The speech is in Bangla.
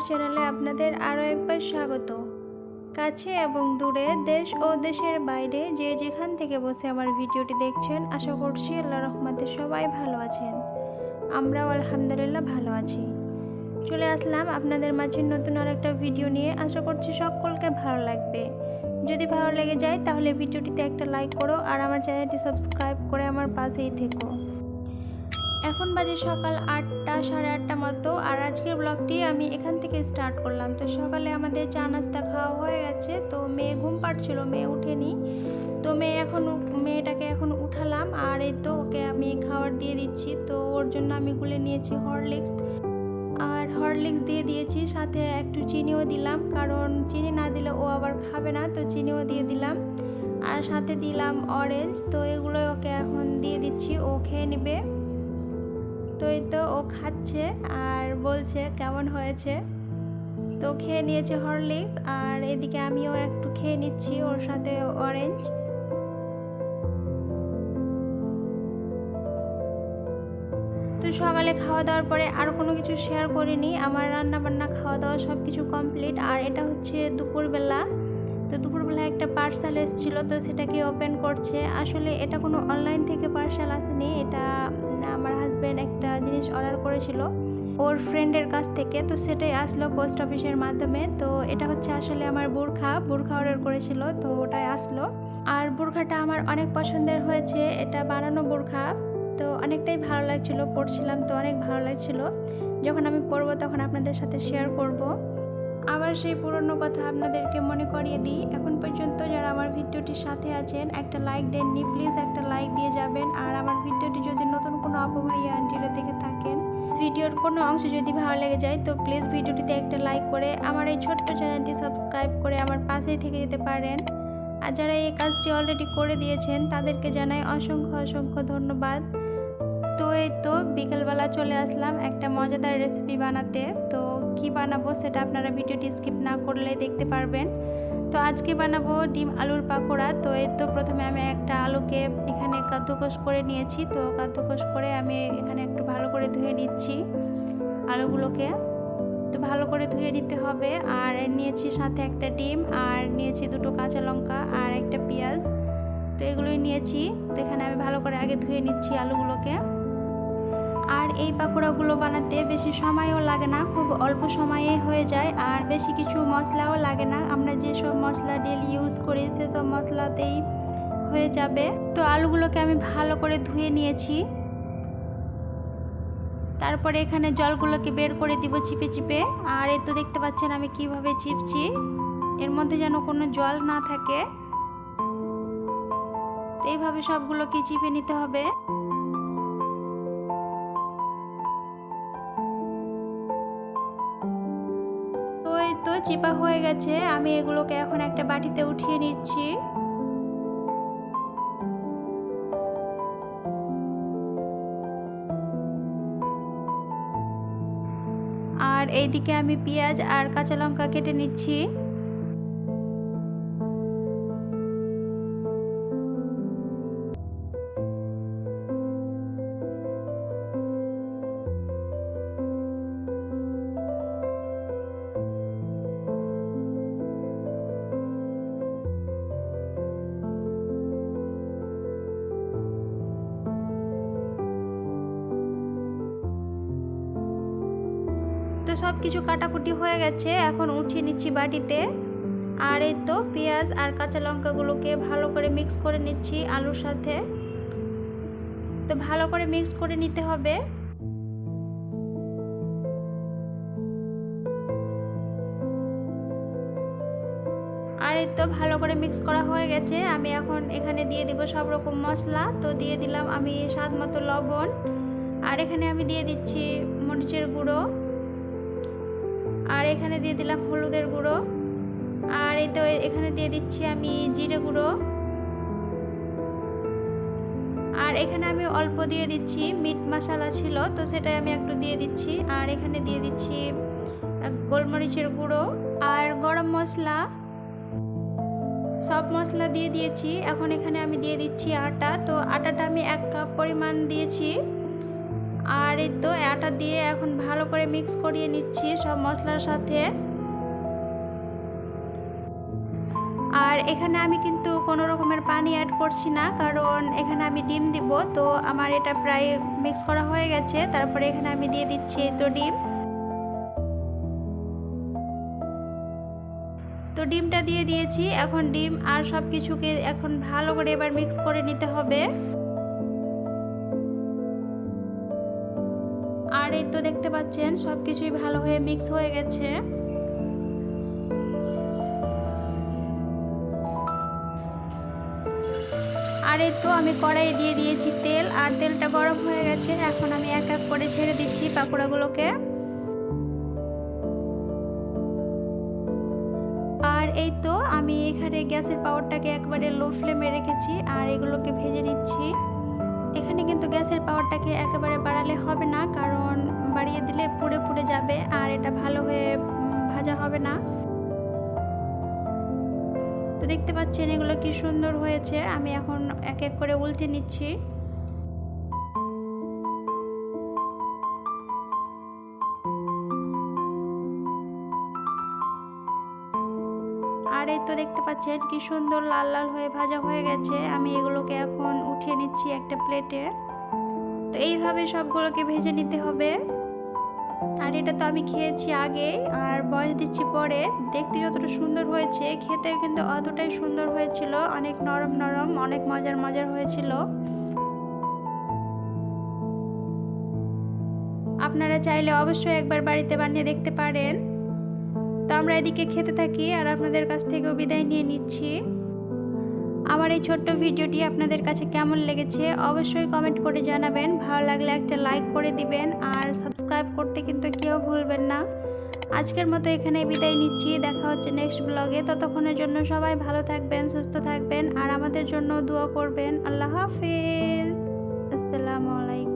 আমার চ্যানেলে আপনাদের আরও একবার স্বাগত। কাছে এবং দূরে দেশ ও দেশের বাইরে যে যেখান থেকে বসে আমার ভিডিওটি দেখছেন, আশা করছি আল্লাহ রহমতে সবাই ভালো আছেন। আমরাও আলহামদুলিল্লাহ ভালো আছি। চলে আসলাম আপনাদের মাঝে নতুন আর একটা ভিডিও নিয়ে। আশা করছি সকলকে ভালো লাগবে। যদি ভালো লেগে যায়, তাহলে ভিডিওটিতে একটা লাইক করো আর আমার চ্যানেলটি সাবস্ক্রাইব করে আমার পাশেই থেকো। এখন বাজে সকাল আটটা, সাড়ে আটটা মতো। আর আজকের ব্লগটি আমি এখান থেকে স্টার্ট করলাম। তো সকালে আমাদের চা নাস্তা খাওয়া হয়ে গেছে। তো মেয়ে ঘুম পাড়ছিল, মেয়ে উঠেনি। তো মেয়ে এখন মেয়েটাকে এখন উঠালাম। আর এই তো ওকে আমি খাবার দিয়ে দিচ্ছি। তো ওর জন্য আমি গুলে নিয়েছি হরলিক্স আর হরলিক্স দিয়ে দিয়েছি, সাথে একটু চিনিও দিলাম। কারণ চিনি না দিলে ও আবার খাবে না। তো চিনিও দিয়ে দিলাম। আর সাথে দিলাম অরেঞ্জ তো এগুলো ওকে এখন দিয়ে দিচ্ছি। ও খেয়ে নেবে। এই তো ও খাচ্ছে আর বলছে, কেমন হয়েছে? তো খেয়ে নিয়েছে হরলিক্স আর এদিকে আমিও একটু খেয়ে নিচ্ছি ওর সাথে অরেঞ্জ তো সকালে খাওয়া দাওয়ার পরে আর কোনো কিছু শেয়ার করিনি। আমার রান্না বান্না খাওয়া দাওয়া সব কিছু কমপ্লিট আর এটা হচ্ছে দুপুরবেলা। তো দুপুরবেলা একটা পার্সেল এসেছিল, তো সেটাকে ওপেন করছে। আসলে এটা কোনো অনলাইন থেকে পার্সেল আসেনি, এটা জিনিস অর্ডার করেছিল। ওর ফ্রেন্ডের কাছ থেকে, তো সেটাই আসলো পোস্ট অফিসের মাধ্যমে। তো এটা হচ্ছে আসলে আমার বোরখা। বোরখা অর্ডার করেছিল, তো ওটাই আসলো। আর বোরখাটা আমার অনেক পছন্দের হয়েছে। এটা বানানো বোরখা। তো অনেকটাই ভালো লাগছিল, পড়ছিলাম তো অনেক ভালো লাগছিল। যখন আমি পড়ব তখন আপনাদের সাথে শেয়ার করব। আবার সেই পুরনো কথা আপনাদেরকে মনে করিয়ে দিই। এখন পর্যন্ত যারা আমার ভিডিওটির সাথে আছেন, একটা লাইক দেননি প্লিজ একটা লাইক দিয়ে যাবেন। আর আমার ভিডিওটি যদি নতুন কোনো আপু ভাইয়া আন্টিরা দেখে থাকেন ভিডিওর কোনো অংশ যদি ভালো লেগে যায়, তো প্লিজ ভিডিওটিতে একটা লাইক করে আমার এই ছোট্ট চ্যানেলটি সাবস্ক্রাইব করে আমার পাশেই থেকে যেতে পারেন। আর যারা এই কাজটি অলরেডি করে দিয়েছেন, তাদেরকে জানাই অসংখ্য অসংখ্য ধন্যবাদ। তো এই তো, বিকেলবেলা চলে আসলাম একটা মজাদার রেসিপি বানাতে। তো কি বানাবো সেটা আপনারা ভিডিওটি স্কিপ না করলে দেখতে পারবেন। তো আজকে বানাবো ডিম আলুর পাকোড়া। তো এই তো প্রথমে আমি একটা আলুকে এখানে কাদ্দুকস করে নিয়েছি। তো কাদ্দুকস করে আমি এখানে একটু ভালো করে ধুয়ে নিচ্ছি আলুগুলোকে। তো ভালো করে ধুয়ে নিতে হবে। আর নিয়েছি সাথে একটা ডিম, আর নিয়েছি দুটো কাঁচা লঙ্কা, আর একটা পেঁয়াজ। তো এগুলোই নিয়েছি। তো এখানে আমি ভালো করে আগে ধুয়ে নিচ্ছি আলুগুলোকে। আর এই পাকোড়াগুলো বানাতে বেশি সময়ও লাগে না, খুব অল্প সময়ে হয়ে যায় আর বেশি কিছু মশলাও লাগে না। আমরা যেসব মশলা ডেলি ইউজ করি, সেসব মশলাতেই হয়ে যাবে। তো আলুগুলোকে আমি ভালো করে ধুয়ে নিয়েছি। তারপরে এখানে জলগুলোকে বের করে দিব চিপে চিপে। আর এই তো দেখতে পাচ্ছেন আমি কীভাবে চিপছি। এর মধ্যে যেন কোনো জল না থাকে। তো এইভাবে সবগুলোকে চিপে নিতে হবে। তো চেপা হয়ে গেছে। আমি এগুলোকে এখন একটা বাটিতে উঠিয়ে নিচ্ছি। আর এইদিকে আমি পেঁয়াজ আর কাঁচা লঙ্কা কেটে নিচ্ছি। সব কিছু কাটাকুটি হয়ে গেছে, এখন উঠিয়ে নিচ্ছি বাটিতে। আর এই তো পেঁয়াজ আর কাঁচা লঙ্কাগুলোকে ভালো করে মিক্স করে নিচ্ছি আলুর সাথে। তো ভালো করে মিক্স করে নিতে হবে। আর এই তো ভালো করে মিক্স করা হয়ে গেছে। আমি এখন এখানে দিয়ে দিব সব রকম মশলা। তো দিয়ে দিলাম আমি স্বাদ মতো লবণ। আর এখানে আমি দিয়ে দিচ্ছি মরিচের গুঁড়ো। আর এখানে দিয়ে দিলাম হলুদের গুঁড়ো। আর এই তো এখানে দিয়ে দিচ্ছি আমি জিরে গুঁড়ো। আর এখানে আমি অল্প দিয়ে দিচ্ছি মিট মশলা ছিল, তো সেটাই আমি একটু দিয়ে দিচ্ছি। আর এখানে দিয়ে দিচ্ছি গোলমরিচের গুঁড়ো আর গরম মশলা। সব মশলা দিয়ে দিয়েছি। এখন এখানে আমি দিয়ে দিচ্ছি আটা। তো আটাটা আমি এক কাপ পরিমাণ দিয়েছি। আর এই তো আটা দিয়ে এখন ভালো করে মিক্স করিয়ে নিচ্ছি সব মশলার সাথে। আর এখানে আমি কিন্তু কোনো রকমের পানি অ্যাড করছি না, কারণ এখানে আমি ডিম দিব, তো আমার এটা প্রায় মিক্স করা হয়ে গেছে। তারপরে এখানে আমি দিয়ে দিচ্ছি তো ডিম। তো ডিমটা দিয়ে দিয়েছি, এখন ডিম আর সব কিছুকে এখন ভালো করে এবার মিক্স করে নিতে হবে। আর এই তো দেখতে পাচ্ছেন সব কিছুই ভালো হয়ে মিক্স হয়ে গেছে। আর এই তো আমি কড়াইয়ে দিয়ে দিয়েছি তেল, আর তেলটা গরম হয়ে গেছে, এখন আমি এক এক করে ছেড়ে দিচ্ছি পাকোড়াগুলোকে আর এই তো আমি এখানে গ্যাসের পাওয়ারটাকে একবারে লো ফ্লেমে রেখেছি, আর এগুলোকে ভেজে নিচ্ছি। এখানে কিন্তু গ্যাসের পাওয়ারটাকে একেবারে বাড়ালে হবে না, কারণ ভাজা হবে না। তো দেখতে পাচ্ছেন এগুলো কি সুন্দর হয়েছে। আমি এখন এক এক করে উল্টে নিচ্ছি। আর এই তো দেখতে পাচ্ছেন কি সুন্দর লাল লাল হয়ে ভাজা হয়ে গেছে। আমি এগুলোকে এখন উঠিয়ে নিচ্ছি একটা প্লেটে। তো এইভাবে সবগুলোকে ভেজে নিতে হবে। আর এটা তো আমি খেয়েছি আগে, আর বয়স দিচ্ছি পরে। দেখতে যতটা সুন্দর হয়েছে, খেতেও কিন্তু অতটাই সুন্দর হয়েছিল। অনেক নরম নরম, অনেক মজার মজার হয়েছিল। আপনারা চাইলে অবশ্যই একবার বাড়িতে বানিয়ে দেখতে পারেন। তো আমরা এদিকে খেতে থাকি, আর আপনাদের কাছ থেকেও বিদায় নিয়ে নিচ্ছি। আমার এই ছোট্ট ভিডিওটি আপনাদের কাছে কেমন লেগেছে অবশ্যই কমেন্ট করে জানাবেন। ভালো লাগলে একটা লাইক করে দিবেন আর সাবস্ক্রাইব করতে কিন্তু কেউ ভুলবেন না। আজকের মতো এখানে বিদায় নিচ্ছি। দেখা হচ্ছে নেক্সট ব্লগে ততক্ষণের জন্য সবাই ভালো থাকবেন, সুস্থ থাকবেন আর আমাদের জন্য দোয়া করবেন। আল্লাহ হাফিজ। আসসালামু আলাইকুম।